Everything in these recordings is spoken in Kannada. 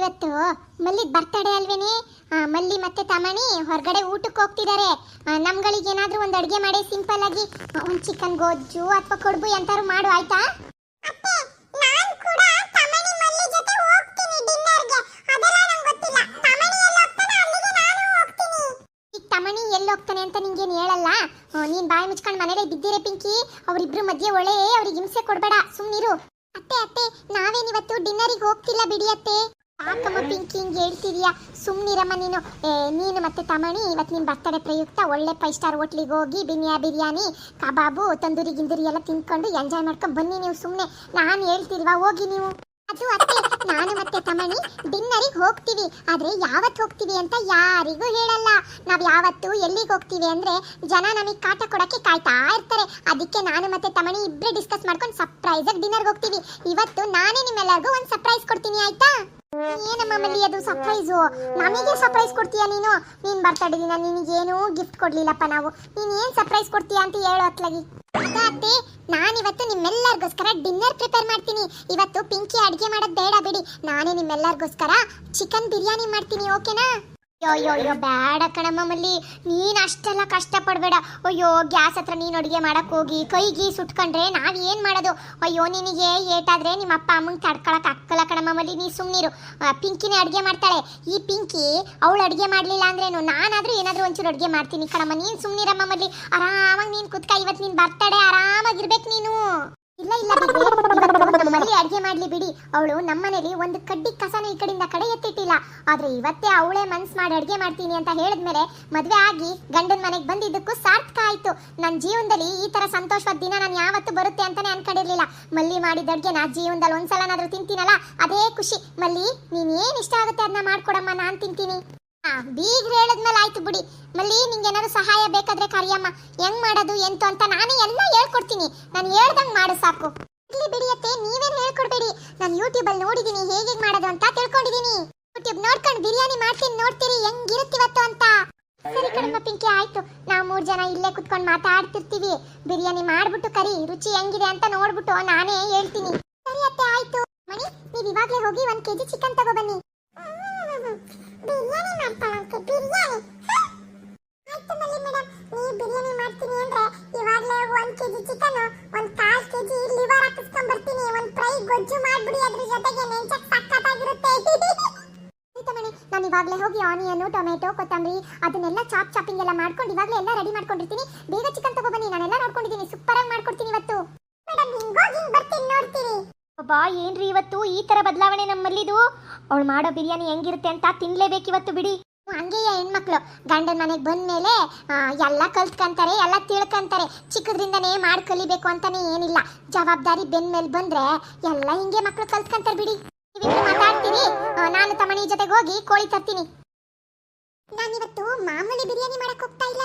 ಇವತ್ತು ಮಲ್ಲಿ ಬರ್ತಡೆ ಅಲ್ವೇನಿ? ಮಲ್ಲಿ ಮತ್ತೆ ತಮಣಿ ಹೊರಗಡೆ ಊಟಕ್ಕೆ ಹೋಗ್ತಿದ್ದಾರೆ ನಮ್ಗಳಿಗೆ ಏನಾದ್ರೂ ಒಂದು ಅಡುಗೆ ಮಾಡಿ ಸಿಂಪಲ್ ಆಗಿ ಒಂದು ಚಿಕನ್ ಗೊಜ್ಜು ಅಥವಾ ಕೊಡ್ಬು ಎಂತಾರು ಮಾಡು ಆಯ್ತಾ? ತಮಣಿ ಎಲ್ಲಿ ಹೋಗ್ತಾನೆ ಅಂತ ನಿಂಗೇನು ಹೇಳಲ್ಲ? ನೀನ್ ಬಾಯಿ ಮುಚ್ಕೊಂಡು ಮನೇಲೆ ಬಿದ್ದಿರೆ ಪಿಂಕಿ. ಅವರಿಬ್ರು ಮಧ್ಯೆ ಒಳ್ಳೆ ಅವ್ರಿಗೆ ಹಿಂಸೆ ಕೊಡ್ಬೇಡ. ಸುಮ್ಮನಿರು ಅತ್ತೆ ಅತ್ತೆ ನಾವೇನಿವತ್ತು ಡಿನ್ನರಿಗೆ ಹೋಗ್ತಿಲ್ಲ ಬಿಡಿ ಅತ್ತೆ. ಯಾಕಮ್ಮ ಪಿಂಕಿ ಹೇಳ್ತಿದೀಯಾ? ಹೇಳ್ತಿದ್ಯಾ ಸುಮ್ಮನಿರಮ್ಮ ನೀನು ನೀನು ಮತ್ತೆ ತಮಣಿ ಇವತ್ತು ನಿಮ್ಮ ಬರ್ತಡೇ ಪ್ರಯುಕ್ತ, ಒಳ್ಳೆ ಫೈವ್ ಸ್ಟಾರ್ ಹೋಟ್ಲಿಗೆ ಹೋಗಿ ಬಿನಿಯಾ ಬಿರಿಯಾನಿ, ಕಬಾಬು, ತಂದೂರಿ ಗಿಂದೂರಿ ಎಲ್ಲ ತಿನ್ಕೊಂಡು ಎಂಜಾಯ್ ಮಾಡ್ಕೊಂಡು ಬನ್ನಿ ನೀವು ಸುಮ್ಮನೆ ನಾನು ಹೇಳ್ತಿಲ್ವಾ, ಹೋಗಿ ನೀವು. ಅದು ಅತ್ತೆ, ನಾನು ಮತ್ತೆ ತಮಣಿ ಡಿನ್ನರಿಗೆ ಹೋಗ್ತೀವಿ. ಆದರೆ ಯಾವತ್ತು ಹೋಗ್ತೀವಿ ಅಂತ ಯಾರಿಗೂ ಹೇಳಲ್ಲ. ನಾವು ಯಾವತ್ತು ಎಲ್ಲಿಗೆ ಹೋಗ್ತೀವಿ ಅಂದರೆ ಜನ ನಮಗೆ ಕಾಟ ಕೊಡಕ್ಕೆ ಕಾಯ್ತಾ ಇರ್ತಾರೆ. ಅದಕ್ಕೆ ನಾನು ಮತ್ತೆ ತಮಣಿ ಇಬ್ಬರೇ ಡಿಸ್ಕಸ್ ಮಾಡ್ಕೊಂಡು ಸರ್ಪ್ರೈಸ್ ಆಗಿ ಡಿನ್ನರ್ಗೆ ಹೋಗ್ತೀವಿ. ಇವತ್ತು ನಾನೇ ನಿಮ್ಮೆಲ್ಲರಿಗೂ ಒಂದು ಸರ್ಪ್ರೈಸ್ ಕೊಡ್ತೀನಿ, ಆಯ್ತಾ? ಏನಮ್ಮ ಮಲ್ಲಿ ಅದು ಸರ್ಪ್ರೈಸು ನಮಗೆ ಸರ್ಪ್ರೈಸ್ ಕೊಡ್ತೀಯಾ ನೀನು? ನೀನ್ ಬರ್ತಾ ಇದ್ದೀನಿ, ನಿನಗೇನು ಗಿಫ್ಟ್ ಕೊಡ್ಲಿಲ್ಲಪ್ಪ ನಾವು. ನೀನು ಏನು ಸರ್ಪ್ರೈಸ್ ಕೊಡ್ತೀಯಾ ಅಂತ ಹೇಳು ಅತ್ಲಾಗಿ. ಅತ್ತೆ, ನಾನಿವತ್ತು ನಿಮ್ಮೆಲ್ಲರಿಗೋಸ್ಕರ ಡಿನ್ನರ್ ಪ್ರಿಪೇರ್ ಮಾಡ್ತೀನಿ. ಇವತ್ತು ಪಿಂಕಿ ಅಡಿಗೆ ಮಾಡೋದು ಬೇಡ ಬಿಡಿ. ನಾನೇ ನಿಮ್ಮೆಲ್ಲರಿಗೋಸ್ಕರ ಚಿಕನ್ ಬಿರಿಯಾನಿ ಮಾಡ್ತೀನಿ ಓಕೆನಾ ಅಯ್ಯೋ ಅಯ್ಯೋ, ಬೇಡ ಕಣಮ್ಮ ಮಲ್ಲಿ. ನೀನ್ ಅಷ್ಟೆಲ್ಲ ಕಷ್ಟ ಪಡ್ಬೇಡ ಅಯ್ಯೋ, ಗ್ಯಾಸ್ ಹತ್ರ ನೀನ್ ಅಡುಗೆ ಮಾಡಕ್ ಹೋಗಿ ಕೈಗಿ ಸುಟ್ಕೊಂಡ್ರೆ ನಾವ್ ಏನ್ ಮಾಡೋದು? ಅಯ್ಯೋ, ನಿನಗೆ ಏಟಾದ್ರೆ ನಿಮ್ಮ ಅಪ್ಪ ಅಮ್ಮಂಗೆ ತಡ್ಕೊಳಕ್ ಅಕ್ಕಲ್ಲ ಕಣಮ್ಮ ಮಲ್ಲಿ. ನೀ ಸುಮ್ನಿರು. ಪಿಂಕಿನೇ ಅಡುಗೆ ಮಾಡ್ತಾಳೆ. ಈ ಪಿಂಕಿ ಅವಳು ಅಡುಗೆ ಮಾಡ್ಲಿಲ್ಲ ಅಂದ್ರೇನು? ನಾನಾದ್ರೂ ಏನಾದ್ರೂ ಒಂಚೂರು ಅಡುಗೆ ಮಾಡ್ತೀನಿ ಕಣಮ್ಮ. ನೀನ್ ಸುಮ್ನಿರಮ್ಮ ಮಲ್ಲಿ. ಆರಾಮಾಗಿ ನೀನ್ ಕುತ್ಕ. ಇವತ್ತು ನೀನ್ ಬರ್ತಡೆ. ಆರಾಮಾಗಿರ್ಬೇಕು ನೀನು. ಇಲ್ಲ ಇಲ್ಲ ಬಿಡಿ. ಅಡ್ಗೆ ಮಾಡ್ಲಿ ಬಿಡಿ. ಅವಳು ನಮ್ಮನೇಲಿ ಒಂದು ಕಡ್ಡಿ ಕಸನ ಈ ಕಡೆಯಿಂದ ಕಡೆ ಎತ್ತಿಟ್ಟಿಲ್ಲ. ಆದ್ರೆ ಇವತ್ತೇ ಅವಳೇ ಮನ್ಸ್ ಮಾಡಿ ಅಡಿಗೆ ಮಾಡ್ತೀನಿ ಅಂತ ಹೇಳಿದ್ಮೇಲೆ ಮದ್ವೆ ಆಗಿ ಗಂಡನ ಮನೆಗೆ ಬಂದಿದ್ದಕ್ಕೂ ಸಾರ್ಥಕ ಆಯ್ತು. ನನ್ನ ಜೀವನದಲ್ಲಿ ಈ ತರ ಸಂತೋಷವಾದ ದಿನ ನಾನು ಯಾವತ್ತು ಬರುತ್ತೆ ಅಂತಾನೆ ಅನ್ಕೊಂಡಿರ್ಲಿಲ್ಲ. ಮಲ್ಲಿ ಮಾಡಿದ ಅಡ್ಗೆ ನಾ ಜೀವನದಲ್ಲಿ ಒಂದ್ಸಲನಾದ್ರೂ ತಿಂತೀನಲ್ಲ ಅದೇ ಖುಷಿ. ಮಲ್ಲಿ ನೀನ್ ಏನ್ ಇಷ್ಟ ಆಗುತ್ತೆ ಅದನ್ನ ಮಾಡ್ಕೊಡಮ್ಮ ನಾನ್ ತಿಂತೀನಿ. ಬೀಗ್ರು ಹೇಳಿದ್ಮೇಲೆ ಆಯ್ತು ಬಿಡಿ. ಮಲ್ಲಿ ನಿಂಗೆ ಏನಾದ್ರು ಸಹಾಯ ಬೇಕಾದ್ರೆ ಕರಿಯಮ್ಮ. ಹೆಂಗ್ ಮಾಡೋದು, ಎಂತು ಅಂತ ನಾನೇ ಎಲ್ಲ ಹೇಳ್ಕೊಡ್ತೀನಿ. ನಾನು ಹೇಳ್ದಂಗ್ ಮಾಡು ಸಾಕು. ಇಲ್ಲಿ ಬಿಡಿಯತ್ತೆ ನೀವೇನ್ ಹೇಳ್ಕೊಡ್ಬೇಡಿ. ನಾನು ಯೂಟ್ಯೂಬ್ ಅಲ್ಲಿ ನೋಡಿದೀನಿ, ಹೇಗೆ ಮಾಡೋದು ಅಂತ ತಿಳ್ಕೊಂಡಿದೀನಿ. ಯೂಟ್ಯೂಬ್ ನೋಡ್ಕೊಂಡು ಬಿರಿಯಾನಿ ಮಾಡ್ತೀನಿ, ನೋಡ್ತೀರಿ ಹೆಂಗಿರುತ್ತಿವತ್ತು ಅಂತ. ಸರಿ ಕಣಮ್ಮ ಪಿಂಕಿ, ಆಯ್ತು. ನಾವು ಮೂರ್ ಜನ ಇಲ್ಲೇ ಕುತ್ಕೊಂಡು ಮಾತಾಡ್ತಿರ್ತೀವಿ. ಬಿರಿಯಾನಿ ಮಾಡ್ಬಿಟ್ಟು ಕರಿ, ರುಚಿ ಹೆಂಗಿದೆ ಅಂತ ನೋಡ್ಬಿಟ್ಟು ನಾನೇ ಹೇಳ್ತೀನಿ. ಸರಿ ಅತ್ತೆ, ಆಯ್ತು. ಮಣಿ, ನೀವು ಇವಾಗಲೇ ಹೋಗಿ ಒಂದ್ ಕೆಜಿ ಚಿಕನ್ ತಗೋ ಬನ್ನಿ. ಮಾಡ್ತಾಳಂತೆ ಬಿರಿಯಾನಿ. ಆಯ್ತು ಮಲ್ಲಿ ಮೇಡಮ್ ನೀವು ಬಿರಿಯಾನಿ ಮಾಡ್ತೀನಿ ಅಂದ್ರೆ ಇವಾಗಲೇ ಒಂದ್ ಕೆಜಿ ಚಿಕನ್ ಒಂದ್ ಕಾಲ್ ಕೆಜಿ ಲಿವರ್ ಹಾಕಿಸ್ಕೊಂಡ್ ಬರ್ತೀನಿ ಒಂದ್ ಫ್ರೈ ಗೊಜ್ಜು ಮಾಡ್ಬಿಡಿ, ಅದ್ರ ಜೊತೆಗೆ ನೆಂಚಕ್ ಸಕ್ಕತ್ತಾಗಿರುತ್ತೆ. ನಾನು ಇವಾಗಲೇ ಹೋಗಿ ಆನಿಯನ್ ಟೊಮೆಟೊ, ಕೊತ್ತಂಬರಿ, ಅದನ್ನೆಲ್ಲ ಚಾಪ್ ಚಾಪಿಂಗ್ ಎಲ್ಲ ಮಾಡ್ಕೊಂಡು ಇವಾಗಲೇ ಎಲ್ಲ ರೆಡಿ ಮಾಡ್ಕೊಂಡಿರ್ತೀನಿ. ಬೇಗ ಚಿಕನ್ ತಗೋ ಬನ್ನಿ, ನಾನೆಲ್ಲ ನೋಡ್ಕೊಂಡಿದ್ದೀನಿ. ಆಗಿ ಮಾಡ್ಕೊಡ್ತೀನಿ ಇವತ್ತು. ಮೇಡಮ್ ಹಿಂಗೋಗಿ ಬರ್ತೀನಿ, ನೋಡ್ತೀರಿ. ಬಾ ಏನ್ರಿ ಇವತ್ತು? ಈ ತರ ಬದಲಾವಣೆ ನಮ್ಮಲ್ಲಿದು? ಅವಳು ಮಾಡೋ ಬಿರಿಯಾನಿ ಹೆಂಗಿರುತ್ತೆ ಅಂತ ತಿನ್ಲೇಬೇಕು ಇವತ್ತು ಬಿಡಿ ಹಂಗೆಯ ಹೆಣ್ಮಕ್ಳು. ಗಂಡನ ಮನೆಗೆ ಬಂದ ಮೇಲೆ ಎಲ್ಲ ಕಲ್ತ್ಕಂತಾರೆ, ಎಲ್ಲ ತಿಳ್ಕಂತಾರೆ. ಚಿಕ್ಕದ್ರಿಂದನೇ ಮಾಡಿ ಕಲಿಬೇಕು ಅಂತಾನೆ ಏನಿಲ್ಲ. ಜವಾಬ್ದಾರಿ ಬೆನ್ ಮೇಲೆ ಬಂದ್ರೆ ಎಲ್ಲ ಹಿಂಗೆ ಮಕ್ಳು ಕಲ್ತ್ಕಂತಾರೆ ಬಿಡಿ. ಮಾತಾಡ್ತೀನಿ. ಮಾತಾಡ್ತೀರಿ ನಾನು ತಮ್ಮನಿ ಜೊತೆಗೆ ಹೋಗಿ ಕೋಳಿ ತರ್ತೀನಿ. ನಾನಿವತ್ತು ಮಾಮೂಲಿ ಬಿರಿಯಾನಿ ಮಾಡಕ್ ಹೋಗ್ತಾ ಇಲ್ಲ.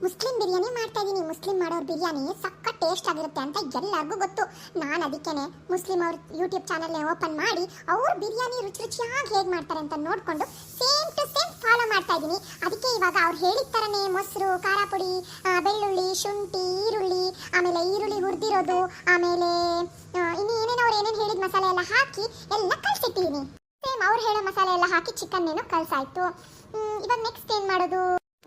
ಮುಸ್ಲಿಂ ಬಿರಿಯಾನಿ ಮಾಡ್ತಾ ಇದ್ದೀನಿ ಮುಸ್ಲಿಂ ಮಾಡೋರ್ ಬಿರಿಯಾನಿ ಸಕ್ಕ ಟೇಸ್ಟ್ ಆಗಿರುತ್ತೆ ಅಂತ ಎಲ್ಲರಿಗೂ ಗೊತ್ತು. ನಾನು ಅದಕ್ಕೇನೆ ಮುಸ್ಲಿಂ ಅವ್ರ ಯೂಟ್ಯೂಬ್ ಚಾನಲ್ ಓಪನ್ ಮಾಡಿ ಅವ್ರ ಬಿರಿಯಾನಿ ರುಚಿ ರುಚಿಯಾಗಿ ಹೇಗೆ ಮಾಡ್ತಾರೆ ಅಂತ ನೋಡ್ಕೊಂಡು ಸೇಮ್ ಟು ಸೇಮ್ ಫಾಲೋ ಮಾಡ್ತಾ ಇದ್ದೀನಿ ಅದಕ್ಕೆ ಇವಾಗ ಅವ್ರು ಹೇಳಿದ ಥರನೇ ಮೊಸರು ಖಾರ ಪುಡಿ ಬೆಳ್ಳುಳ್ಳಿ ಶುಂಠಿ ಈರುಳ್ಳಿ ಆಮೇಲೆ ಈರುಳ್ಳಿ ಹುರಿದಿರೋದು ಆಮೇಲೆ ಇನ್ನು ಏನೇನು ಅವ್ರು ಏನೇನು ಹೇಳಿದ ಮಸಾಲೆ ಎಲ್ಲ ಹಾಕಿ ಎಲ್ಲ ಕಳ್ಸಿಟ್ಟಿದ್ದೀನಿ ಸೇಮ್ ಅವ್ರು ಹೇಳೋ ಮಸಾಲೆ ಎಲ್ಲ ಹಾಕಿ ಚಿಕನ್ ಏನೋ ಕಳ್ಸಾಯ್ತು ಹ್ಮ್, ಇವಾಗ ನೆಕ್ಸ್ಟ್ ಏನು ಮಾಡೋದು?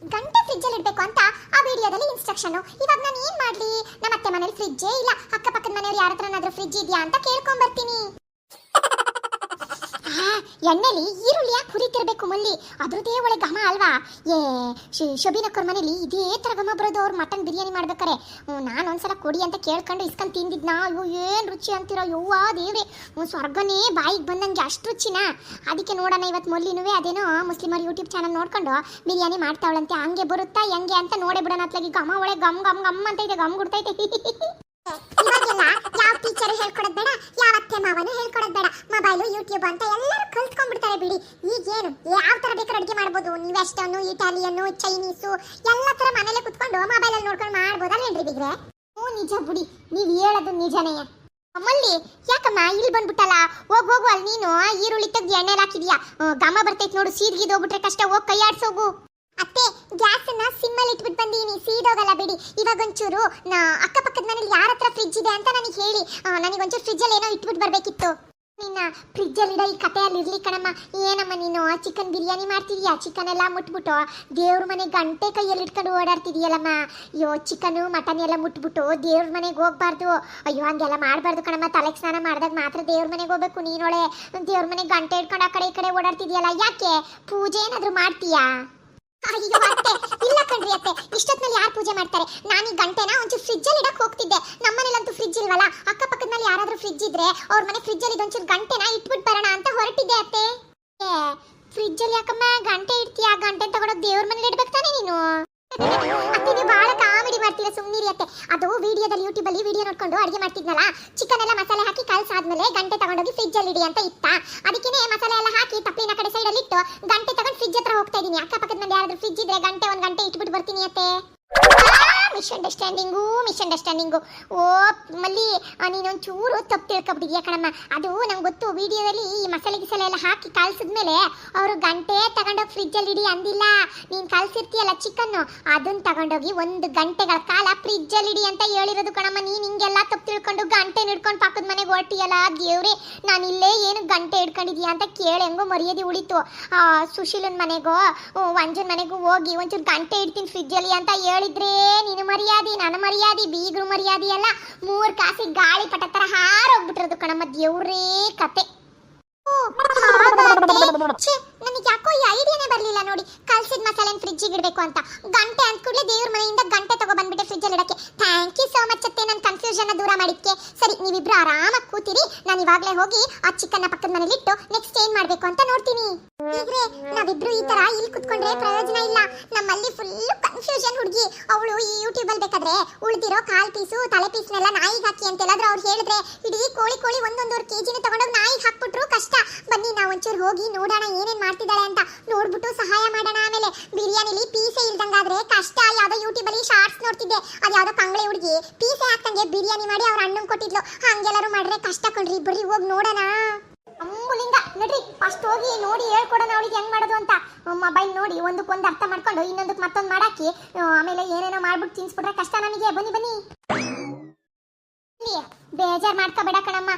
ಗಂಟೆ ಫ್ರಿಜ್ಜಲ್ಲಿ ಇಡಬೇಕು ಅಂತ ವಿಡಿಯೋದಲ್ಲಿ ಇನ್ಸ್ಟ್ರಕ್ಷನ್ ಇವಾಗ ನಾನು ಏನ್ ಮಾಡ್ಲಿ? ನಮ್ಮ ಅತ್ತೆ ಮನೇಲಿ ಫ್ರಿಜ್ಜೇ ಇಲ್ಲ. ಅಕ್ಕಪಕ್ಕದ ಮನೆಯವ್ರು ಯಾರ ಹತ್ರನಾದ್ರೂ ಫ್ರಿಜ್ ಇದೆಯಾ ಅಂತ ಕೇಳ್ಕೊಂಡ್ ಬರ್ತೀನಿ. ಎಣ್ಣೆಲಿ ಈರುಳ್ಳಿ ಯಾಕೆ ಹುರಿತಿರ್ಬೇಕು ಮಲ್ಲಿ. ಅದ್ರದೇ ಒಳ್ಳೆ ಘಮ ಅಲ್ವಾ? ಏ ಶೋಭಿನಕ್ಕವ್ರ ಮನೇಲಿ ಇದೇ ತರ ಘಮ ಬರೋದು ಅವ್ರು ಮಟನ್ ಬಿರಿಯಾನಿ ಮಾಡ್ಬೇಕಾರೆ. ನಾನು ಒಂದ್ಸಲ ಕೊಡಿ ಅಂತ ಕೇಳ್ಕೊಂಡು ಇಸ್ಕೊಂಡು ತಿಂದಿದ್ನಾ. ಅಯ್ಯೋ, ಏನ್ ರುಚಿ ಅಂತಿರೋ? ಯವ್ವಾ ದೇವ್ರೆ. ಸ್ವರ್ಗನೇ ಬಾಯಿಗೆ ಬಂದಂಗೆ ಅಷ್ಟು ರುಚಿನ? ಅದಕ್ಕೆ ನೋಡೋಣ ಇವತ್ತು ಮೊಲ್ಲಿನೂ ಅದೇನೋ ಮುಸ್ಲಿಮರ ಯೂಟ್ಯೂಬ್ ಚಾನಲ್ ನೋಡ್ಕೊಂಡು ಬಿರಿಯಾನಿ ಮಾಡ್ತಾವಳಂತೆ. ಹಂಗೆ ಬರುತ್ತಾ, ಹೆಂಗೆ ಅಂತ ನೋಡೇ ಬಿಡೋಣ ಅತ್ಲಾಗಿ. ಘಮ ಒಳ್ಳೆ ಗಮ್ ಗಮ್ ಗಮ್ ಅಂತ ಇದೆ ಗಮ್ ಗುಡ್ತೈತೆ ಟೀಚರ್ ಹೇಳ್ಕೊಡೋದು ಬೇಡ ಯಾವ ಅತ್ತೆ ಮಾವನು ಹೇಳ್ಕೊಡೋದು ಬೇಡ. ಮೊಬೈಲು ಯೂಟ್ಯೂಬ್ ಅಂತ ಎಲ್ಲರೂ ಕಲ್ತ್ಕೊಂಡ್ಬಿಡ್ತಾರೆ ಬಿಡಿ. ಈಗೇನು, ಯಾವ ತರ ಬೇಕಾದ್ರೆ ಅಡುಗೆ ಮಾಡ್ಬೋದು. ನೀವು ಎಷ್ಟನ್ನು ಇಟಾಲಿಯನ್ನು ಚೈನೀಸು ಎಲ್ಲ ತರ ಮನೇಲೆ ಕುತ್ಕೊಂಡು ಮೊಬೈಲಲ್ಲಿ ನೋಡ್ಕೊಂಡು ಮಾಡ್ಬೋದಲ್ಲೇನ್ರಿ ಬಿಗ್ರೆ? ಹ್ಞೂ, ನಿಜ ಬಿಡಿ. ನೀವು ಹೇಳೋದು ನಿಜನೇ. ಅಮ್ಮಲ್ಲಿ, ಯಾಕಮ್ಮ ಇಲ್ಲಿ ಬಂದ್ಬಿಟ್ಟಲ್ಲ? ಹೋಗ್, ಹೋಗು ಅಲ್ಲಿ ನೀನು. ಈರುಳ್ಳಿ ತೆಗ್ದು ಎಣ್ಣೆಲಿ ಹಾಕಿದ್ಯಾ? ಗಮ ಬರ್ತೈತೆ ನೋಡು. ಸೀದ್ಗಿದ್ ಹೋಗ್ಬಿಟ್ರೆ ಕಷ್ಟ. ಹೋಗಿ ಕೈ ಆಡ್ಸೋಗು. ಅತ್ತೆ, ಗ್ಯಾಸನ್ನ ಸಿಮ್ಮಲ್ಲಿ ಇಟ್ಬಿಟ್ಟು ಬಂದೀನಿ. ಸೀದೋಗಲ್ಲ ಬಿಡಿ. ಇವಾಗ ಒಂಚೂರು ಅಕ್ಕಪಕ್ಕದ ಮನೇಲಿ ಯಾರ ಹತ್ರ ಫ್ರಿಜ್ ಇದೆ ಅಂತ ನನಗೆ ಹೇಳಿ. ನನಗೆ ಒಂಚೂರು ಫ್ರಿಜ್ ಅಲ್ಲಿ ಏನೋ ಇಟ್ಬಿಟ್ಟು ಬರ್ಬೇಕಿತ್ತು. ನಿನ್ನ ಫ್ರಿಜ್ಜಲ್ಲಿ ಇಡೋ ಈ ಕಥೆಯಲ್ಲಿ ಇರ್ಲಿ ಕಣಮ್ಮ. ಏನಮ್ಮ ನೀನು? ಚಿಕನ್ ಬಿರಿಯಾನಿ ಮಾಡ್ತಿದೀಯಾ? ಚಿಕನ್ ಎಲ್ಲ ಮುಟ್ಬಿಟ್ಟು. ದೇವ್ರ ಮನೆ ಗಂಟೆ ಕೈಯಲ್ಲಿ ಇಟ್ಕೊಂಡು ಓಡಾಡ್ತಿದೀಯಲ್ಲಮ್ಮ. ಅಯ್ಯೋ, ಚಿಕನು, ಮಟನ್ ಎಲ್ಲ ಮುಟ್ಬಿಟ್ಟು ದೇವ್ರ ಮನೆಗೆ ಹೋಗ್ಬಾರ್ದು. ಅಯ್ಯೋ, ಹಂಗೆಲ್ಲ ಮಾಡಬಾರ್ದು ಕಣಮ್ಮ. ತಲೆಗೆ ಸ್ನಾನ ಮಾಡಿದಾಗ ಮಾತ್ರ ದೇವ್ರ ಮನೆಗೆ ಹೋಗ್ಬೇಕು ನೀನೊಳೆ. ದೇವ್ರ ಮನೆಗೆ ಗಂಟೆ ಇಟ್ಕೊಂಡು ಆ ಕಡೆ ಈ ಕಡೆ ಓಡಾಡ್ತಿದೀಯಲ್ಲ, ಯಾಕೆ? ಪೂಜೆ ಏನಾದರೂ ಮಾಡ್ತೀಯಾ? ಅಯ್ಯೋ ಅತ್ತೆ ಇಲ್ಲ ಕಣ್ರಿ ಅತ್ತೆ. ಇಷ್ಟೊತ್ತಿನಲ್ಲಿ ಯಾರು ಪೂಜೆ ಮಾಡ್ತಾರೆ? ನಾನು ಈ ಗಂಟೆನ ಒಂಚೂರು ಫ್ರಿಜ್ಜಲ್ಲಿ ಇಡಕ್ಕೆ ಇಡಕ್ ಹೋಗ್ತಿದ್ದೆ. ನಮ್ಮನೇಲಂತೂ ಫ್ರಿಜ್ ಇಲ್ವಲ್ಲ? ಅಕ್ಕಪಕ್ಕದಲ್ಲಿ ಯಾರಾದ್ರೂ ಫ್ರಿಜ್ ಇದ್ರೆ ಅವ್ರ ಮನೆ ಫ್ರಿಜ್ಜಲ್ಲಿ ಇದೊಂಚೂರು ಗಂಟೆನ ಇಟ್ಬಿಟ್ಟು ಬರೋಣ ಅಂತ ಹೊರಟಿದ್ದೆ ಅತ್ತೆ. ಫ್ರಿಜ್ ಅಲ್ಲಿ ಯಾಕಮ್ಮ ಗಂಟೆ ಇಡ್ತೀಯ? ಗಂಟೆ ತಗೊಂಡೋಗಿ ದೇವ್ರ ಮನೇಲಿ ಇಡ್ಬೇಕು ತಾನೇ ನೀನು? ಅತ್ತೆ, ನೀವು ಬಹಳ ಕಾಮಿಡಿ ಮಾಡ್ತೀರಾ ಸುಮ್ಮನಿರಿ ಅತ್ತೆ. ಅದು ವಿಡಿಯೋದಲ್ಲಿ ಯೂಟ್ಯೂಬ್ ಅಲ್ಲಿ ವಿಡಿಯೋ ನೋಡ್ಕೊಂಡು ಅಡಿಗೆ ಮಾಡ್ತಿದ್ನಲ್ಲ? ಚಿಕನ್ ಎಲ್ಲ ಮಸಾಲೆ ಹಾಕಿ ಕಲ್ಸಾದ್ಮೇಲೆ ಗಂಟೆ ತಗೊಂಡೋಗಿ ಫ್ರಿಜ್ ಅಲ್ಲಿ ಇಡಿ ಅಂತ ಇತ್ತ? ಅದಕ್ಕೆ ಮಸಾಲೆ ಎಲ್ಲ ಹಾಕಿ ತಪ್ಪಿನ ಕಡೆ ಸೈಡ್ ಅಲ್ಲಿ ಇಟ್ಟು ಗಂಟೆ ತಗೊಂಡು ಫ್ರಿಜ್ ಹತ್ರ ಹೋಗ್ತಾ ಇದೀನಿ ಅಕ್ಕಪಕ್ಕದ ಮನೆ ಯಾರಾದ್ರೂ ಫ್ರಿಜ್ ಇದ್ರೆ ಗಂಟೆ ಒಂದ್ ಗಂಟೆ ಇಟ್ಬಿಟ್ಟು ಬರ್ತೀನಿ ಅತ್ತೆ. ಮಿಸ್ಅಂಡರ್ಸ್ಟ್ಯಾಂಡಿಂಗು ಮಿಸ್ಅಂಡರ್ಸ್ಟ್ಯಾಂಡಿಂಗು ಓ, ಮಲ್ಲಿ ನೀನು ನೀನೊಂಚೂರು ತಪ್ಪು ತಿಳ್ಕೊಬಿಟ್ಟಿದ್ಯಾ ಕಣಮ್ಮ? ಅದು ನಂಗೆ ಗೊತ್ತು. ವಿಡಿಯೋದಲ್ಲಿ ಈ ಮಸಾಲೆ ಗಿಸಾಲೆ ಎಲ್ಲ ಹಾಕಿ ಕಳ್ಸಿದ್ಮೇಲೆ ಅವರು ಗಂಟೆ ತಗೊಂಡೋಗಿ ಫ್ರಿಜ್ಜಲ್ಲಿ ಇಡಿ ಅಂದಿಲ್ಲ. ನೀನು ಕಲ್ಸಿರ್ತೀಯಲ್ಲ ಚಿಕನ್ನು? ಅದನ್ನ ತಗೊಂಡೋಗಿ ಒಂದು ಗಂಟೆಗಳ ಕಾಲ ಫ್ರಿಜ್ಜಲ್ಲಿ ಇಡಿ ಅಂತ ಹೇಳಿರೋದು ಕಣಮ್ಮ. ನೀನು ಹಿಂಗೆಲ್ಲ ತಪ್ಪು ತಿಳ್ಕೊಂಡು ಗಂಟೆ ಹಿಡ್ಕೊಂಡು ಪಕ್ಕದ ಮನೆಗೆ ಹೊರಟಿಯಲ್ಲ ದೇವ್ರೆ? ನಾನು ಇಲ್ಲೇ ಏನು ಗಂಟೆ ಹಿಡ್ಕೊಂಡಿದ್ಯಾ ಅಂತ ಕೇಳಿ ಹೆಂಗೋ ಮರ್ಯಾದೆ ಉಳಿತು. ಸುಶೀಲನ್ ಮನೆಗೋ ವಂಜನ್ ಮನೆಗೂ ಹೋಗಿ ಒಂಚೂರು ಗಂಟೆ ಇಡ್ತೀನಿ ಫ್ರಿಜ್ಜಲ್ಲಿ ಅಂತ ಹೇಳಿದ್ರೆ ನೀನು ಮರ್ಯಾದೆ, ನಾನು ಮರ್ಯಾದೆ. ಬೀಗ್ರು ಮರ್ಯಾದೆ ಎಲ್ಲ ಮೂರ್ ಕಾಸಿ ಗಾಳಿ ಪಟ ತರ ಹಾರೋಗ್ಬಿಟ್ಟಿರೋದು ಕಣಮ್ಮ, ದೇವ್ರೇ ಕತೆ. ನನಗೆ ಯಾಕೋ ಈ ಐಡಿಯಾನೇ ಬರಲಿಲ್ಲ ನೋಡಿ. ಕಲ್ಸಿದ ಮಸಾಲೆ ಫ್ರಿಜ್ಜಿಗೆ ಇಡಬೇಕು ಅಂತ. ಗಂಟೆ ಅಂದ್ಕೂಡ್ಲೆ ಕೂಡಲೇ ದೇವ್ರ ಮನೆಯಿಂದ ಗಂಟೆ ತಗೋ ಬಂದ್ಬಿಟ್ಟೆ ಫ್ರಿಜ್ಜಲ್ಲಿ ಇಡಕ್ಕೆ. ಥ್ಯಾಂಕ್ ಯು ಸೋ ಮಚ್ ಅತ್ತೆ ನನ್ನ ಕನ್ಫ್ಯೂಷನ್ ದೂರ ಮಾಡಿದ್ಕೆ. ಸರಿ, ನೀವಿಬ್ರು ಆರಾಮಾಗಿ ಕೂತಿರಿ. ನಾನು ಇವಾಗಲೇ ಹೋಗಿ ಆ ಚಿಕ್ಕನ್ನ ಪಕ್ಕದ ಮನೇಲಿ ಇಟ್ಟು ನೆಕ್ಸ್ಟ್ ಏನ್ ಮಾಡ್ಬೇಕು ಅಂತ ನೋಡ್ತೀನಿ. ನಾವಿಬ್ರು ಈ ತರ ಇಲ್ಲಿ ಕುತ್ಕೊಂಡ್ರೆ ಪ್ರಯೋಜನ ಇಲ್ಲ. ನಮ್ಮಲ್ಲಿ ಫುಲ್ ಕನ್ಫ್ಯೂಷನ್ ಹುಡುಗಿ. ಅವಳು ಈ ಯೂಟ್ಯೂಬ್ ಅಲ್ಲಿ ಬೇಕಾದ್ರೆ ಉಳಿದಿರೋ ಕಾಲ್ ಪೀಸು, ತಲೆ ಪೀಸ್ನೆಲ್ಲ ನಾಯಿಗೆ ಹಾಕಿ ಅಂತ ಹೇಳಿದ್ರೆ ಅವ್ರು ಹೇಳಿದ್ರೆ, ಇಡೀ ಕೋಳಿ ಕೋಳಿ ಒಂದೊಂದೂವರೆ ಕೆಜಿನ ತಗೊಂಡೋಗಿ ನಾಯಿಗೆ ಹಾಕ್ಬಿಟ್ರು ಕಷ್ಟ. ಬನ್ನಿ, ನಾವು ಒಂಚೂರು ಹೋಗಿ ನೋಡೋಣ ಏನೇನ್ ಮಾಡ್ತಿದ್ದಾಳೆ ಅಂತ. ನೋಡ್ಬಿಟ್ಟು ಸಹಾಯ ಮಾಡೋಣ ಆಮೇಲೆ. ಬಿರಿಯಾನಿಲಿ ಪೀಸೆ ಇಲ್ದಂಗಾದ್ರೆ ಕಷ್ಟ. ಯಾವ್ದೋ ಯೂಟ್ಯೂಬ್ ಅಲ್ಲಿ ಶಾರ್ಟ್ಸ್ ನೋಡ್ತಿದ್ದೆ. ಅದ್ಯಾವುದೋ ಯಾವ್ದೋ ಕಂಗ್ಳೆ ಹುಡುಗಿ ಪೀಸೆ ಹಾಕ್ತಂಗೆ ಬಿರಿಯಾನಿ ಮಾಡಿ ಅವ್ರ ಅಣ್ಣನ್ ಕೊಟ್ಟಿದ್ಲು. ಹಂಗೆಲ್ಲರೂ ಮಾಡ್ರೆ ಕಷ್ಟ ಕೊಡ್ರಿ ಬರ್ರಿ ಹೋಗಿ ನೋಡೋಣ. ಅಮ್ಮುಲಿಂದ, ನಡ್ರಿ, ಫಸ್ಟ್ ಹೋಗಿ ನೋಡಿ ಹೇಳ್ಕೊಡೋಣ ಅವಳಿಗೆ ಹೆಂಗ್ ಮಾಡೋದು ಅಂತ. ಮೊಬೈಲ್ ನೋಡಿ, ಒಂದಕ್ಕೊಂದು ಅರ್ಥ ಮಾಡ್ಕೊಂಡು ಇನ್ನೊಂದಕ್ಕೆ ಮತ್ತೊಂದು ಮಾಡಾಕಿ ಆಮೇಲೆ ಏನೇನೋ ಮಾಡ್ಬಿಟ್ಟು ತಿನ್ಸ್ಬಿಟ್ರೆ ಕಷ್ಟ ನನಗೆ ಬನ್ನಿ ಬನ್ನಿ. ಬೇಜಾರ್ ಮಾಡ್ಕೋಬೇಡ ಕಣಮ್ಮ.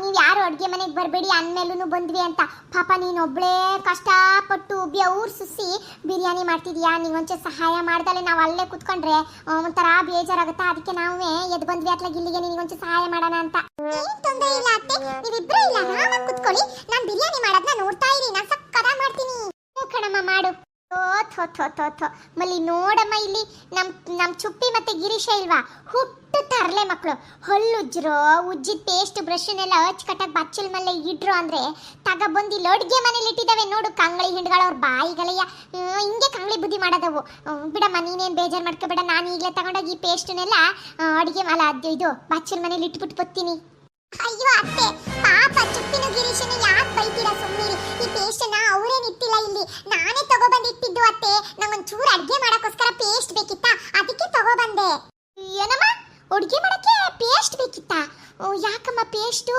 ನೀವು ಯಾರು ಅಡ್ಗೆ ಮನೆಗೆ ಬರಬೇಡಿ ಅಂದಮೇಲೂ ಬಂದ್ವಿ ಅಂತ. ಪಾಪ ನೀನ್ ಒಬ್ಳೇ ಕಷ್ಟಪಟ್ಟು ಬೆವ್ರು ಸುಸಿ ಬಿರಿಯಾನಿ ಮಾಡ್ತಿದ್ಯಾ? ನೀವ್ ಸಹಾಯ ಮಾಡ್ದಲೆ ನಾವು ಅಲ್ಲೇ ಕುತ್ಕೊಂಡ್ರೆ ಒಂಥರ ಬೇಜಾರಾಗುತ್ತಾ? ಅದಕ್ಕೆ ನಾವೇ ಎದ್ ಬಂದ್ವಿ ಅಟ್ಲಾಗ ಇಲ್ಲಿಗೆ, ನಿನಗೆ ಒಂಚೂರು ಸಹಾಯ ಮಾಡೋಣ ಅಂತ. ಏನು ಕುತ್ಕೊಳ್ಳಿ. ನಾನ್ ಬಿರಿಯಾನಿ ಮಾಡೋದನ್ನ ನೋಡ್ತಾ ಇರಿ. ನಾನು ಸಕ್ಕದ ಮಾಡ್ತೀನಿ. ಕಣಮ್ಮ, ಮಾಡು. ಥೋ ಥೋ ಥೋ ಥೋ ಮಲ್ಲಿ ನೋಡಮ್ಮ ಇಲ್ಲಿ. ನಮ್ಮ ನಮ್ಮ ಚುಪ್ಪಿ ಮತ್ತೆ ಗಿರೀಶ ಇಲ್ವಾ? ಹುಟ್ಟು ತರ್ಲೆ ಮಕ್ಕಳು ಹಲ್ಲುಜ್ರೋ ಉಜ್ಜಿದ ಪೇಸ್ಟ್ ಬ್ರಷ್ನೆಲ್ಲ ಅಚ್ಚುಕಟ್ಟಾಗಿ ಬಚ್ಚಲ್ ಮೇಲೆ ಇಡ್ರು ಅಂದ್ರೆ ತಗೊಬಂದು ಇಲ್ಲಿ ಅಡುಗೆ ಮನೇಲಿ ಇಟ್ಟಿದ್ದಾವೆ. ನೋಡು ಕಂಗಳಿ ಹಿಂಡ್ಗಳವ್ರ ಬಾಯಿಗಳೆಯ ಹ್ಮ್, ಹಿಂಗೆ ಕಂಗಳಿ ಬುದ್ಧಿ ಮಾಡೋದವು. ಬಿಡಮ್ಮ ನೀನೇನ್ ಬೇಜಾರ್ ಮಾಡ್ಕೋಬೇಡ. ನಾನು ಈಗಲೇ ತಗೊಂಡೋಗಿ ಈ ಪೇಸ್ಟ್ನೆಲ್ಲ ಅಡುಗೆ ಮಲ ಅದು ಇದು ಬಚ್ಚಲ್ ಮನೇಲಿ ಇಟ್ಬಿಟ್ಟು ಬರ್ತೀನಿ ಅಯ್ಯೋ ಅತ್ತೆ, ಪಾಪ ಚುಪ್ಪಿನ ಗಿರೀಶನ ಯಾಕೆ ಬೈತೀರಾ ಸುಮ್ಮನಿರಿ ಈ ಪೇಸ್ಟ್ ಅವರೇ ನಿಟ್ಟಿಲ್ಲ ಇಲ್ಲಿ. ನಾನೇ ತಗೊಬಂದು ಇಟ್ಟಿದ್ದು ಅತ್ತೆ. ನಂಗೊಂದ್ ಚೂರು ಅಡ್ಗೆ ಮಾಡಕ್ಕೋಸ್ಕರ ಪೇಸ್ಟ್ ಬೇಕಿತ್ತ? ಅದಕ್ಕೆ ತಗೊಬಂದೆ. ಏನಮ್ಮ? ಅಡ್ಗೆ ಮಾಡಕ್ಕೆ ಪೇಸ್ಟ್ ಬೇಕಿತ್ತಾ? ಓ, ಯಾಕಮ್ಮ ಪೇಸ್ಟು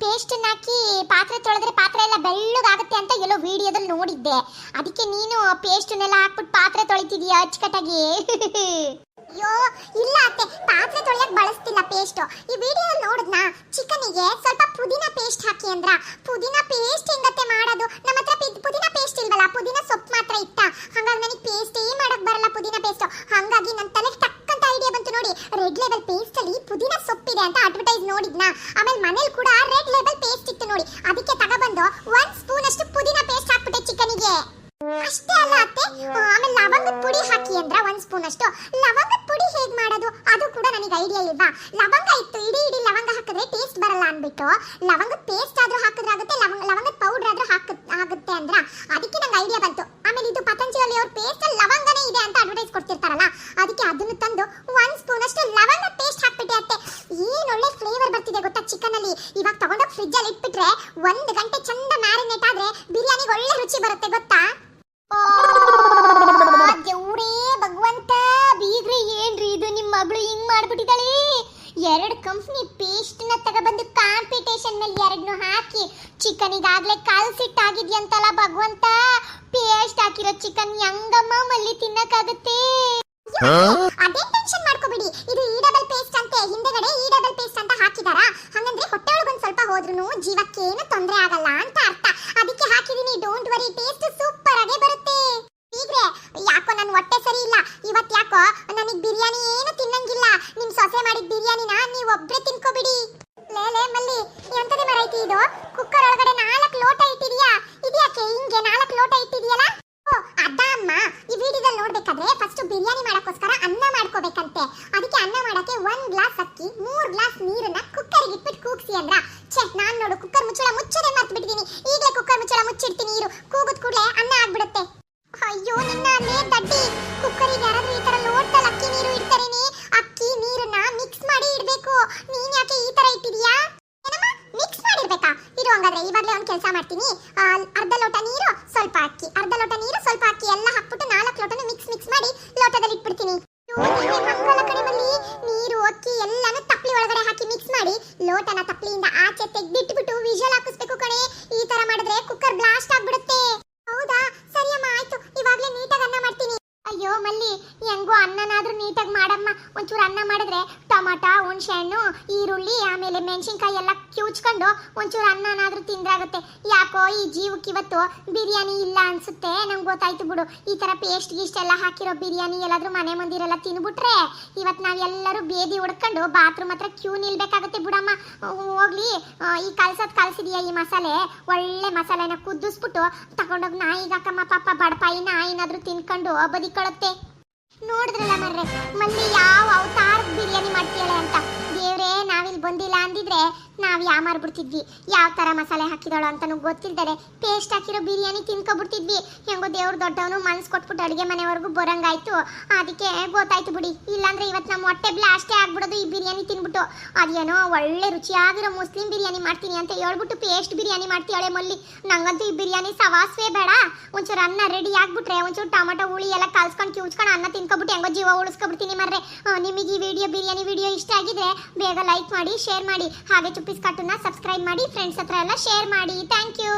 ಪೇಸ್ಟ್ ಹಾಕಿ ಪಾತ್ರೆ ತೊಳೆದ್ರೆ ಪಾತ್ರೆ ಎಲ್ಲ ಬೆಳ್ಳಗಾಗುತ್ತೆ ಅಂತ ಎಲ್ಲೋ ವಿಡಿಯೋದಲ್ಲಿ ನೋಡಿದ್ದೆ. ಅದಕ್ಕೆ ನೀನು ಪೇಸ್ಟನ್ನೆಲ್ಲ ಹಾಕ್ಬಿಟ್ಟು ಪಾತ್ರೆ ತೊಳಿತಿದೀಯ ಅಚ್ಚುಕಟ್ಟಾಗಿ? ಅಯ್ಯೋ ಇಲ್ಲ ಅತ್ತೆ. ಪಾತ್ರೆ ತೊಳೆಯಕ್ಕೆ ಬಳಸ್ತಿಲ್ಲ ಪೇಸ್ಟು ಈ ವಿಡಿಯೋ ನೋಡಿದ್ನಾ? ಚಿಕನಿಗೆ ಸ್ವಲ್ಪ ಪುದೀನ ಪೇಸ್ಟ್ ಹಾಕಿ ಅಂದ್ರ. ಪುದೀನ ಪೇಸ್ಟ್ ಹೆಂಗತ್ತೆ ಮಾಡೋದು? ನಮ್ಮ ಹತ್ರ ಪುದೀನ ಪೇಸ್ಟ್ ಇಲ್ವಲ್ಲ ಪುದೀನ ಸೊಪ್ಪು ಮಾತ್ರ ಇತ್ತ? ಹಂಗಾಗಿ ನನಗೆ ಪೇಸ್ಟ್ ಏ ಮಾಡಕ್ ಬರಲ್ಲ ಪುದೀನ ಪೇಸ್ಟು ಹಂಗಾಗಿ ನನ್ನ ಆಮೇಲೆ ಮನೇಲಿ ಕೂಡ ರೆಡ್ ಲೇಬಲ್ ಪೇಸ್ಟ್ ಇತ್ತು ನೋಡಿ. ಅದಕ್ಕೆ ತಗೊಬಂದು ಒಂದ್ ಸ್ಪೂನ್ ಅಷ್ಟು ಪುದೀನ ಪೇಸ್ಟ್ ಹಾಕ್ಬಿಟ್ಟೆ ಚಿಕನಿಗೆ. ಅಷ್ಟೇ ಅಲ್ಲ ಅತ್ತೆ. ಆಮೇಲೆ ಲವಂಗದ ಪುಡಿ ಹಾಕಿ ಅಂದ್ರ ಒಂದ್ ಸ್ಪೂನ್ ಅಷ್ಟು ಲವಂಗದ ಪುಡಿ ಹೇಗ್ ಮಾಡೋದು? ಅದು ಕೂಡ ನನಗೆ ಐಡಿಯಾ ಇಲ್ವಾ? ಲವಂಗ ಇತ್ತು. ಇಡೀ ಇಡೀ ಲವಂಗ ಹಾಕಿದ್ರೆ ಟೇಸ್ಟ್ ಬರಲ್ಲ ಅನ್ಬಿಟ್ಟು. ಲವಂಗದ ಪೇಸ್ಟ್ ಆದ್ರೂ ಹಾಕಿದ್ರೆ ಆಗುತ್ತೆ, ಲವಂಗ, ಲವಂಗದ ಪೌಡರ್ ಆದ್ರೂ ಹಾಕ ಆಗುತ್ತೆ ಅಂದ್ರ ಅದಕ್ಕೆ ನಂಗೆ ಐಡಿಯಾ ಬಂತು. ಆಮೇಲೆ ಇದು ಪತಂಜಲಿ ಅವ್ರ ಪೇಸ್ಟ್ ಲವಂಗನೇ ಇದೆ ಅಂತ ಅಡ್ವರ್ಟೈಸ್ ಕೊಡ್ತಿರ್ತಾರಲ್ಲ ಅದಕ್ಕೆ ಅದನ್ನು ತಂದು ಒಂದ್ ಸ್ಪೂನ್ ಅಷ್ಟು ಲವಂಗ ಪೇಸ್ಟ್ ಹಾಕ್ಬಿಟ್ಟೆ ಅತ್ತೆ ಏನ್ ಒಳ್ಳೆ ಫ್ಲೇವರ್ ಬರ್ತಿದೆ ಗೊತ್ತಾ ಚಿಕನ್ ಅಲ್ಲಿ ಇವಾಗ ತಗೊಂಡೋಗಿ ಫ್ರಿಜ್ ಅಲ್ಲಿ ಇಟ್ಬಿಟ್ರೆ ಒಂದ್ ಗಂಟೆ ಚಂದ ಮ್ಯಾರಿನೇಟ್ ಆದ್ರೆ ಬಿರಿಯಾನಿಗೆ ಒಳ್ಳೆ ರುಚಿ ಬರುತ್ತೆ ಗೊತ್ತಾ ದೇವ್ರೇ ಭಗವಂತ ಬೀಗ್ರಿ ಏನ್ರಿ ಇದು ನಿಮ್ಮ ಮಗಳು ಹಿಂಗ್ ಮಾಡ್ಬಿಟ್ಟಿದ್ದಾಳೆ ಎರಡು ಕಂಪ್ನಿ ಪೇಸ್ಟ್ನ ತಗೊಬಂದು ಕಾಂಪಿಟೇಷನ್ನಲ್ಲಿ ಎರಡನ್ನು ಹಾಕಿ ಚಿಕನ್ ಈಗಾಗ್ಲೇ ಕಲ್ಸಿಟ್ಟಾಗಿದ್ಯಂತಲ್ಲ ಭಗವಂತ? ಪೇಸ್ಟ್ ಹಾಕಿರೋ ಚಿಕನ್ ಹೆಂಗಮ್ಮ ಮಲ್ಲಿ ತಿನ್ನಕ್ಕಾಗುತ್ತೆ. ಅದೇ ಟೆನ್ಷನ್ ಮಾಡ್ಕೋಬಿಡಿ. ಇದು ಈ ಡಬಲ್ ಪೇಸ್ಟ್ ಅಂತೆ. ಹಿಂದೆಗಡೆ ಈ ಡಬಲ್ ಪೇಸ್ಟ್ ಅಂತ ಹಾಕಿದಾರ? ಹಂಗಂದ್ರೆ ಹೊಟ್ಟೆ ಒಳಗೊಂದು ಸ್ವಲ್ಪ ಹೋದ್ರೂ ಜೀವಕ್ಕೇನು ತೊಂದರೆ ಆಗಲ್ಲ ಅಂತ ಅರ್ಥ. ಅದಕ್ಕೆ ಹಾಕಿದೀನಿ. ಡೋಂಟ್ ವರಿ ಟೇಸ್ಟ್ ಸೂಪರ್ ಆಗೇ ಬರುತ್ತೆ. ಯಾಕೋ ನನ್ನ ಹೊಟ್ಟೆ ಸರಿ ಇಲ್ಲ. ಇವತ್ತು ಯಾಕೋ ನನಗೆ ಬಿರಿಯಾನಿ ಏನು ತಿನ್ನಂಗಿಲ್ಲ. ನಿಮ್ಮ ಸೊಸೆ ಮಾಡಿದ ಬಿರಿಯಾನಿನ ನೀವ್ ತಿನ್ಕೋಬಿಡಿ. ಲೇ ಲೇ, ಮಲ್ಲಿ ಎಂತದೇ ಮರೈತಿ ಇದು? ಕುಕ್ಕರ್ ಒಳಗಡೆ ನಾಲ್ಕು ಲೋಟ ಇಟ್ಟಿದ್ಯಾ? ಇದ್ಯಾಕೆ ಹಿಂಗೆ ನಾಲ್ಕು ಲೋಟ ಇಟ್ಟಿದ್ಯಲ್ಲ? ಓ, ಅದ ಅಮ್ಮ. ಈ ವಿಡಿಯೋದಲ್ಲಿ ನೋಡ್ಬೇಕಾದ್ರೆ ಫಸ್ಟ್ ಬಿರಿಯಾನಿ ಮಾಡಕೋಸ್ಕರ ಅನ್ನ ಮಾಡ್ಕೋಬೇಕಂತೆ. ಅದಕ್ಕೆ ಅನ್ನ ಮಾಡಕ್ಕೆ ಒಂದ್ ಗ್ಲಾಸ್ ಅಕ್ಕಿ, ಮೂರ್ ಗ್ಲಾಸ್ ನೀರನ್ನ ಕುಕ್ಕರ್ಗೆ ಇಟ್ಬಿಟ್ಟು ಕೂಗ್ಸಿ ಅಂದ್ರ ಛೆ, ನಾನ್ ನೋಡು ಒಂದು ಕೆಲಸ ಮಾಡ್ತೀನಿ ಅರ್ಧ ಲೋಟ ನೀರು, ಸ್ವಲ್ಪ ಅಕ್ಕಿ ಅರ್ಧ ಲೋಟ ನೀರು, ಸ್ವಲ್ಪ ಅಕ್ಕಿ ಎಲ್ಲ ಹಾಕ್ಬಿಟ್ಟು ನಾಲ್ಕು ಲೋಟನ ಮಿಕ್ಸ್ ಮಿಕ್ಸ್ ಮಾಡಿ ಲೋಟದಲ್ಲಿ ಇಟ್ಬಿಡ್ತೀನಿ. ನೀರು ಅಕ್ಕಿ ಎಲ್ಲಾನು ತಪ್ಲಿ ಒಳಗಡೆ ಹಾಕಿ ಮಿಕ್ಸ್ ಮಾಡಿ ಲೋಟನ ತಪ್ಪಲಿಯಿಂದ ಆಚೆ ತೆಗ್ದಿಟ್ಬಿಟ್ಟು ವಿಷಲ್ ಹಾಕಿಸ್ಬೇಕು ಕಣೆ ಈ ತರ ಮಾಡಿದ್ರೆ ಕುಕ್ಕರ್ ಬ್ಲಾಸ್ಟ್ ಆಗ್ಬಿಡುತ್ತೆ ಹೌದಾ ಸರಿಯಮ್ಮ ಆಯ್ತು ಇವಾಗ್ಲೇ ನೀಟಾಗಿ ಅನ್ನ ಮಾಡ್ತೀನಿ ಅಯ್ಯೋ ಮಲ್ಲಿ ಹೆಂಗೋ ಅನ್ನನಾದ್ರೂ ಮಾಡಮ್ಮ ಒಂಚೂರು ಅನ್ನ ಮಾಡಿದ್ರೆ ಟೊಮಾಟ, ಹುಣಸೆಹಣ್ಣು, ಈರುಳ್ಳಿ, ಆಮೇಲೆ ಮೆಣಸಿನ್ಕಾಯಿ ಎಲ್ಲ ಕ್ಯೂಚ್ಕೊಂಡು ಒಂಚೂರು ಅನ್ನನಾದ್ರೂ ತಿಂದ್ರಾಗುತ್ತೆ. ಯಾಕೋ ಈ ಜೀವಕ್ಕೆ ಇವತ್ತು ಬಿರಿಯಾನಿ ಇಲ್ಲ ಅನ್ಸುತ್ತೆ. ನಂಗೆ ಗೊತ್ತಾಯ್ತು ಬಿಡು. ಈ ತರ ಪೇಸ್ಟ್ ಗೀಸ್ಟ್ ಎಲ್ಲ ಹಾಕಿರೋ ಬಿರಿಯಾನಿ ಎಲ್ಲಾದ್ರೂ ಮನೆ ಮಂದಿರೆಲ್ಲ ತಿನ್ಬಿಟ್ರೆ ಇವತ್ತು ನಾವೆಲ್ಲರೂ ಬೇದಿ ಹುಡ್ಕೊಂಡು ಬಾತ್ರೂಮ್ ಹತ್ರ ಕ್ಯೂ ನಿಲ್ಬೇಕಾಗುತ್ತೆ ಬಿಡಮ್ಮ. ಹೋಗ್ಲಿ. ಈ ಕಲ್ಸೋದು ಕಲ್ಸಿದ್ಯಾ ಈ ಮಸಾಲೆ? ಒಳ್ಳೆ ಮಸಾಲೆನ ಕುದಿಸ್ಬಿಟ್ಟು ತಗೊಂಡೋಗಿ ನಾಯಿಗಾಕಮ್ಮ ಪಾಪ ಬಡಪಾಯಿ ನಾಯಿನಾದ್ರೂ ತಿನ್ಕೊಂಡು ಬದಿಕೊಳ್ಳುತ್ತೆ ನೋಡಿದ್ರಲ್ಲ ಮರ್ರೆ, ಮಲ್ಲಿ ಯಾವ ಅವತಾರ ಬಿರಿಯಾನಿ ಮಾಡ್ತೀಯಳೆ ಅಂತ. ದೇವ್ರೇ, ನಾವಿಲ್ಲಿ ಬಂದಿಲ್ಲ ಅಂದಿದ್ರೆ ನಾವ್ ಯಾ ಮಾರ್ಬಿಡ್ತಿದ್ವಿ? ಯಾವ ತರ ಮಸಾಲೆ ಹಾಕಿದಳು ಅಂತ ಗೊತ್ತಿಲ್ದರೆ ಪೇಸ್ಟ್ ಹಾಕಿರೋ ಬಿರಿಯಾನಿ ತಿನ್ಕೊಬಿಡ್ತಿದ್ವಿ. ಹೆಂಗೋ ದೇವ್ರು ದೊಡ್ಡವನು ಮನ್ಸ್ ಕೊಟ್ಬಿಟ್ಟು ಅಡುಗೆ ಮನೆವರೆಗೂ ಬರಂಗಾಯ್ತು. ಅದಕ್ಕೆ ಗೊತ್ತಾಯ್ತು ಬಿಡಿ. ಇಲ್ಲಾಂದ್ರೆ ಇವತ್ತು ನಮ್ಮ ಹೊಟ್ಟೆ ಬ್ಲಾಸ್ಟೇ ಆಗ್ಬಿಡೋದು ಈ ಬಿರಿಯಾನಿ ತಿನ್ಬಿಟ್ಟು ಅದೇನೋ ಒಳ್ಳೆ ರುಚಿಯಾಗಿರೋ ಮುಸ್ಲಿಂ ಬಿರಿಯಾನಿ ಮಾಡ್ತೀನಿ ಅಂತ ಹೇಳ್ಬಿಟ್ಟು ಪೇಸ್ಟ್ ಬಿರಿಯಾನಿ ಮಾಡ್ತೀಯಾಳೆ ಮಲ್ಲಿ. ನಂಗಂತೂ ಈ ಬಿರಿಯಾನಿ ಸವಾಸ್ವೇ ಬೇಡ. ಒಂಚೂರು ಅನ್ನ ರೆಡಿ ಆಗ್ಬಿಟ್ರೆ, ಒಂಚೂರು ಟೊಮೊಟೊ, ಹುಳಿ ಎಲ್ಲ ಕಲ್ಸ್ಕೊಂಡು ಕಿವುಚ್ಕೊಂಡು ಅನ್ನ ತಿನ್ಕೊಬಿಟ್ಟು ಹೆಂಗೋ ಜೀವ ಉಳಿಸ್ಕೊಬಿಡ್ತೀನಿ ಮರ್ರೆ. ನಿಮಗೆ ಈ ವಿಡಿಯೋ ಬಿರಿಯಾನಿ ವಿಡಿಯೋ ಇಷ್ಟ ಆಗಿದ್ರೆ ಬೇಗ ಲೈಕ್ ಮಾಡಿ ಶೇರ್ ಮಾಡಿ. ಹಾಗೆ ಚುಪ್ಪಿಸ್ ಕಟ್ಟನ್ನ ಸಬ್ಸ್ಕ್ರೈಬ್ ಮಾಡಿ ಫ್ರೆಂಡ್ಸ್ ಹತ್ರ ಎಲ್ಲ ಶೇರ್ ಮಾಡಿ. Thank you